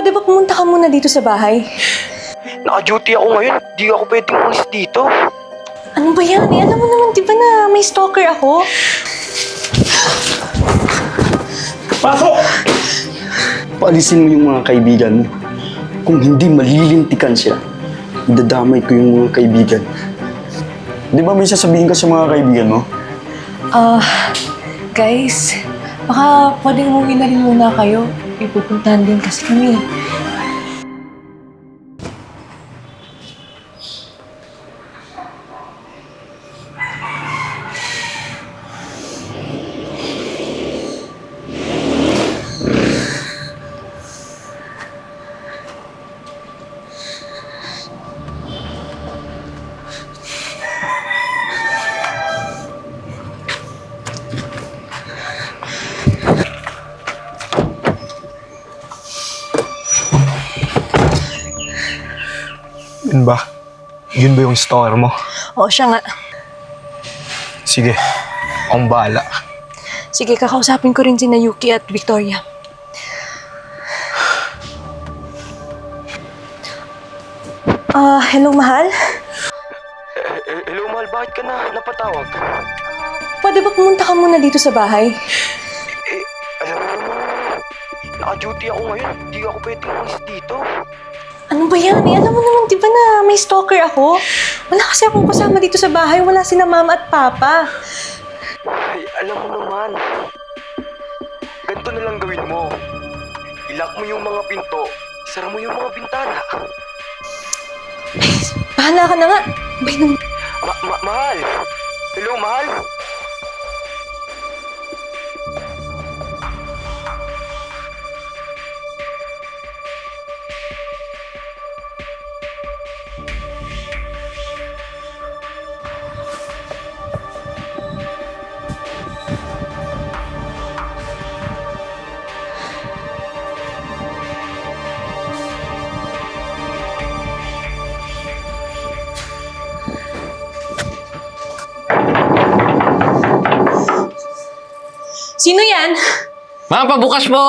Pwede ba pumunta ka muna dito sa bahay? Naka-duty ako ngayon. Di ako pwedeng umalis dito. Ano ba yan? Eh, alam mo naman, di ba na may stalker ako? Pasok! Paalisin mo yung mga kaibigan mo. Kung hindi malilintikan sila, idadamay ko yung mga kaibigan. Di ba may sasabihin ka sa mga kaibigan mo? Ah, guys, baka pwedeng umuwi na rin muna kayo. Ipupuntahan din kasi kami. Yun ba? Yun ba yung store mo? Oo, siya nga. Sige, akong bahala. Sige, kakausapin ko rin si na Yuki at Victoria. Ah, hello, mahal? Eh, eh, hello, mahal. Bakit ka na napatawag? Pwede ba pumunta ka muna dito sa bahay? Eh, alam mo naman, naka-duty ako ngayon. Di ako pwedeng umalis dito. Ano ba yan? Eh, alam mo naman, di ba na may stalker ako? Wala kasi akong kasama dito sa bahay. Wala sina mama at papa. Ay, alam mo naman. Ganito na lang gawin mo. Ilock mo yung mga pinto. Sara mo yung mga bintana. Bahala ka na nga. Bay, nang... Ma- ma- mahal! Hello, mahal? Sino yan? Ma'am, pabukas po!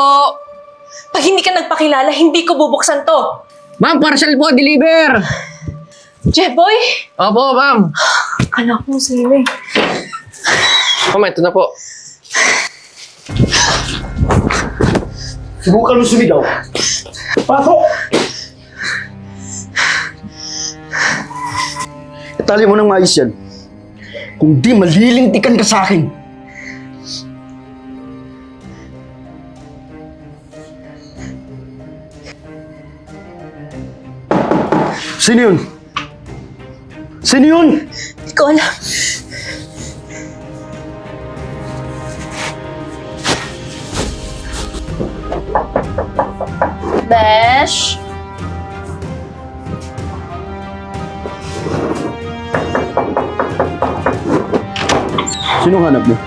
Pag hindi ka nagpakilala, hindi ko bubuksan to. Ma'am, parcel po, deliver! Jeboy? Opo, ma'am. Kala ko sa'yo eh. Ma'am, ito na po. Subukan mo sumigaw. Pasok! Itali mo ng maayos yan. Kung di malilintikan ka sa akin. Sino yun? Sino yun? Hindi ko alam. Besh? Sino hanap mo?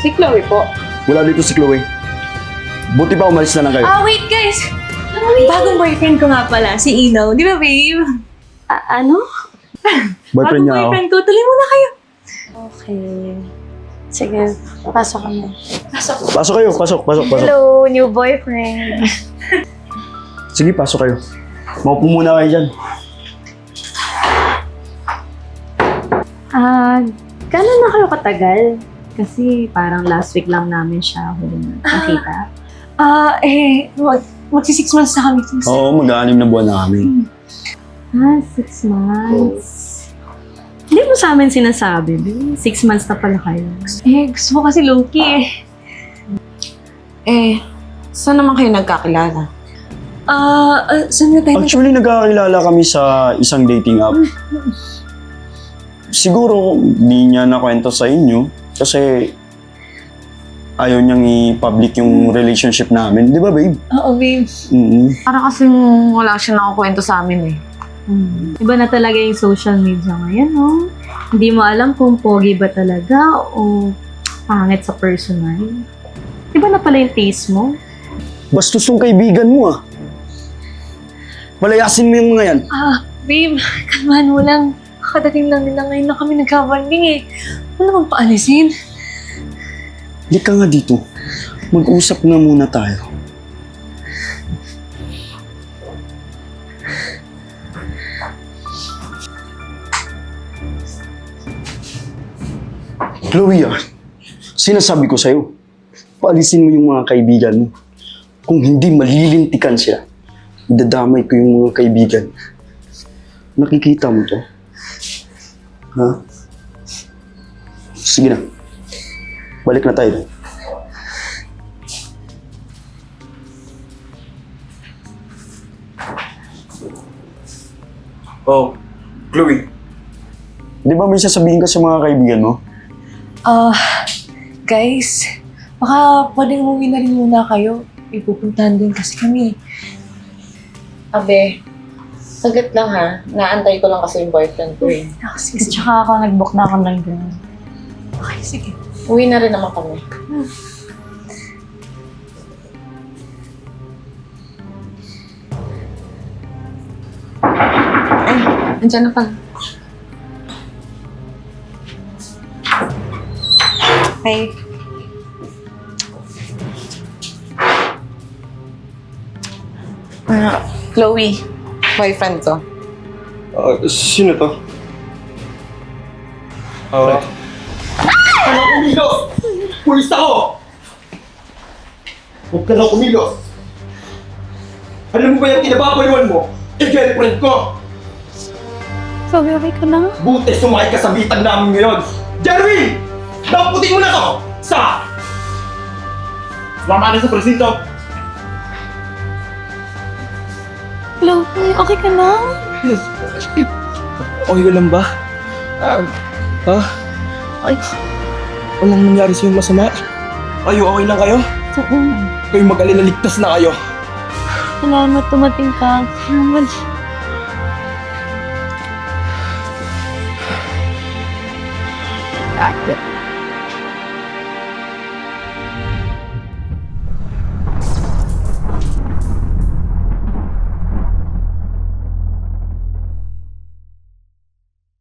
Si Chloe po. Wala dito si Chloe. Buti pa umalis na lang kayo. Ah, wait guys! Bagong boyfriend ko nga pala, si Ino. Di ba, babe? ano? Boyfriend Bagong niya ako. boyfriend ko. Tuloy muna kayo. Okay. Sige, pasok kami. Pasok kayo, pasok, pasok, pasok. Hello, new boyfriend. Sige, pasok kayo. Maupo muna kayo dyan. Ah, gano'n na kayo katagal? Kasi parang last week lang namin siya huling nakita. Ah, eh, mag, magsi six months na kami. since- Oo, mag-aanim na buwan na kami. Ah, six months. Hindi mo sa amin sinasabi, babe. Six months na pala kayo. Eh, gusto ko kasi Loki eh. Eh, saan naman kayo nagkakilala? Ah, uh, saan na tayo? Actually, nagkakilala kami sa isang dating app. Siguro, di niya nakwento sa inyo kasi ayaw niyang i-public yung relationship namin. Di ba, babe? Oo, babe. mm Para kasing wala siya nakakwento sa amin eh. Hmm. Iba na talaga yung social media ngayon, no? Hindi mo alam kung pogi ba talaga o pangit sa personal. Iba na pala yung taste mo. Bastos tong kaibigan mo, ah. Palayasin mo yung mga yan. Ah, babe, kalmahan mo lang. Kakadating lang nila ngayon na kami nagkabanding eh. Wala kang paalisin. Hindi ka nga dito. Mag-usap na muna tayo. Chloe, ah, sinasabi ko sa'yo, paalisin mo yung mga kaibigan mo. Kung hindi malilintikan sila, idadamay ko yung mga kaibigan. Nakikita mo to? Ha? Sige na. Balik na tayo. Oh, Chloe. Di ba may sasabihin ka sa mga kaibigan mo? Ah, guys, baka pwedeng umuwi na rin muna kayo. Ipupuntahan din kasi kami. Abe, saglit lang ha. Naantay ko lang kasi yung boyfriend ko eh. Ah, sige, sige. Tsaka ako nag-book na ako ng room. Okay, sige. Uwi na rin naman kami. Ay, andyan na pala. Hey. Ah, Chloe, boyfriend ko. Ah, sino to? Ah. Kumilos? Pulis ako! Huwag ka na kumilos! Alam mo ba yung kinababayuan mo? Eh, girlfriend ko! Chloe, okay ka na? Buti sumakay ka sa bitag namin ngayon! Jerwin! Naputin mo na to! Sa! Sumama na sa presinto! Chloe, okay ka na? Okay ka lang ba? Ah, ha? Ay, Walang nangyari sa'yo masama? Kayo, okay lang kayo? oo. Kayo mag-alala, ligtas na kayo. Salamat, tumating ka. Salamat. Ah,